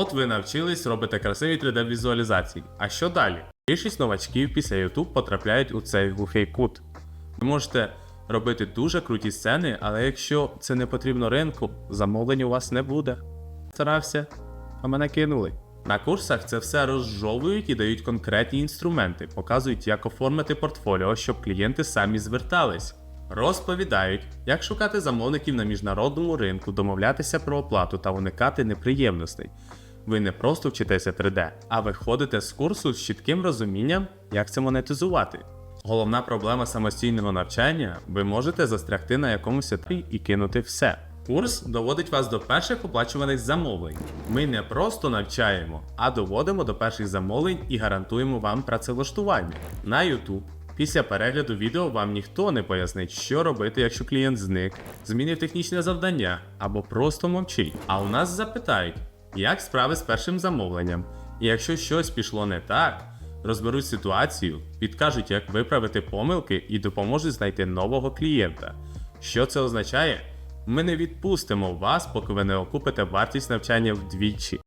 От ви навчились робити красиві 3D-візуалізації. А що далі? Більшість новачків після YouTube потрапляють у цей глухий кут. Ви можете робити дуже круті сцени, але якщо це не потрібно ринку, замовлень у вас не буде. Старався, а мене кинули. На курсах це все розжовують і дають конкретні інструменти, показують, як оформити портфоліо, щоб клієнти самі звертались. Розповідають, як шукати замовників на міжнародному ринку, домовлятися про оплату та уникати неприємностей. Ви не просто вчитеся 3D, а виходите з курсу з чітким розумінням, як це монетизувати. Головна проблема самостійного навчання ви можете застрягти на якомусь етапі і кинути все. Курс доводить вас до перших оплачуваних замовлень. Ми не просто навчаємо, а доводимо до перших замовлень і гарантуємо вам працевлаштування. На YouTube Після перегляду відео вам ніхто не пояснить, що робити, якщо клієнт зник, змінив технічне завдання або просто мовчить. А у нас запитають, як справи з першим замовленням. І якщо щось пішло не так, розберуть ситуацію, підкажуть, як виправити помилки і допоможуть знайти нового клієнта. Що це означає? Ми не відпустимо вас, поки ви не окупите вартість навчання вдвічі.